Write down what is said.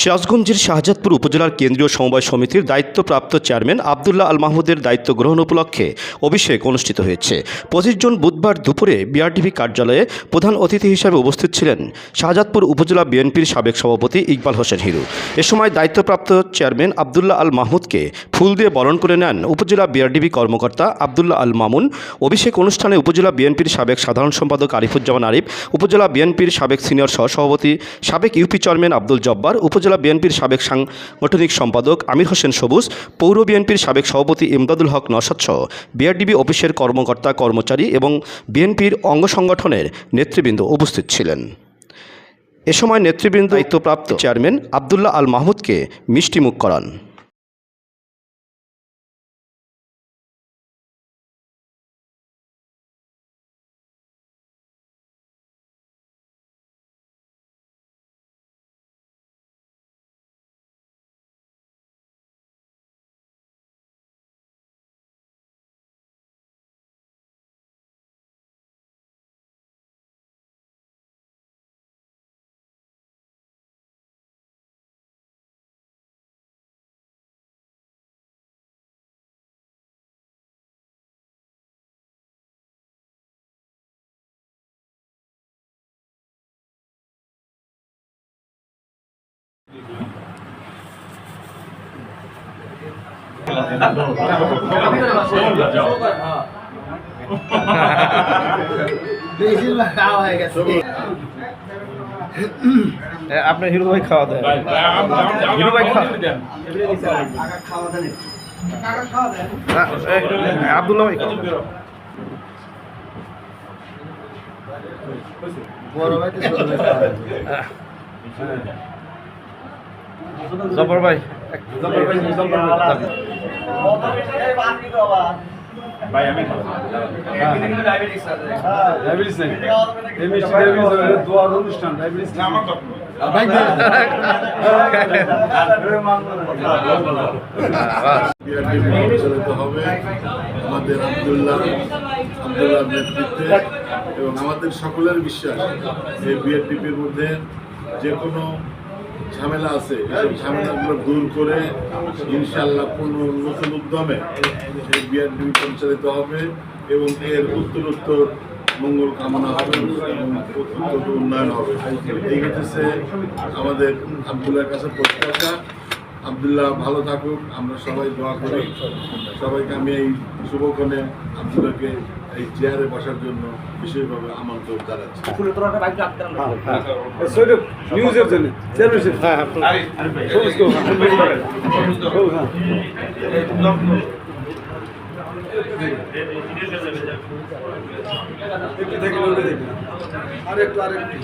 সিরাজগঞ্জের শাহজাদপুর উপজেলার কেন্দ্রীয় সমবায় সমিতির দায়িত্বপ্রাপ্ত চেয়ারম্যান আবদুল্লাহ আল মাহমুদের দায়িত্ব গ্রহণ উপলক্ষে অভিষেক অনুষ্ঠিত হয়েছে। পঁচিশ জুন বুধবার দুপুরে বিআরডিবি কার্যালয়ে প্রধান অতিথি হিসেবে উপস্থিত ছিলেন শাহজাদপুর উপজেলা বিএনপির সাবেক সভাপতি ইকবাল হোসেন হিরু। এ সময় দায়িত্বপ্রাপ্ত চেয়ারম্যান আবদুল্লাহ আল মাহমুদকে ফুল দিয়ে বরণ করে নেন উপজেলা বিআরডিবি কর্মকর্তা আবদুল্লাহ আল মামুন। অভিষেক অনুষ্ঠানে উপজেলা বিএনপির সাবেক সাধারণ সম্পাদক আরিফুজ্জামান আরিফ, উপজেলা বিএনপির সাবেক সিনিয়র সহসভাপতি সাবেক ইউপি চেয়ারম্যান আব্দুল জব্বার, উপজেলা বিএনপির সাবেক সাংগঠনিক সম্পাদক আমির হোসেন সবুজ, পৌর বিএনপির সাবেক সভাপতি ইমদাদুল হক নসাদ সহ বিআরডিবি অফিসের কর্মকর্তা, কর্মচারী এবং বিএনপির অঙ্গ সংগঠনের নেতৃবৃন্দ উপস্থিত ছিলেন। এ সময় নেতৃবৃন্দ দায়িত্বপ্রাপ্ত চেয়ারম্যান আবদুল্লাহ আল মাহমুদকে মিষ্টিমুখ করান। আপনার হিরো ভাই খাওয়া দেয় হিরো ভাই খাওয়া আব্দুল্লাহ ভাই। বড় ভাই ছোট ভাই হয়। জব্বর ভাই অনুষ্ঠান ডায়াবেটিস পরিচালিত হবে আমাদের আবদুল্লাহ আবদুল্লাহর নেতৃত্বে এবং আমাদের সকলের বিশ্বাস যে বিআরটিপির মধ্যে যে কোনো ঝামেলা আছে। ঝামেলাগুলো দূর করে ইনশাল্লাহ কোনো নতুন উদ্যমে বিআরটিপি পরিচালিত হবে এবং এর উত্তরোত্তর মঙ্গল কামনা হবে এবং উন্নয়ন হবে। এই আমাদের আবদুল্লাহর কাছে প্রত্যাশা। আবদুল্লাহ, ভালো থাকুক। আমরা সবাই দোয়া করি। সবাইকে আমি এই শুভক্ষণে আবদুল্লাহকে এই চেয়ারে বসার জন্য বিশেষভাবে আমন্ত্রণ জানাচ্ছি। সৈরব নিউজের জন্য হ্যাঁ হ্যাঁ সবুজ কো সবুজ হ্যাঁ দেখি আরেকটু আরেকটু।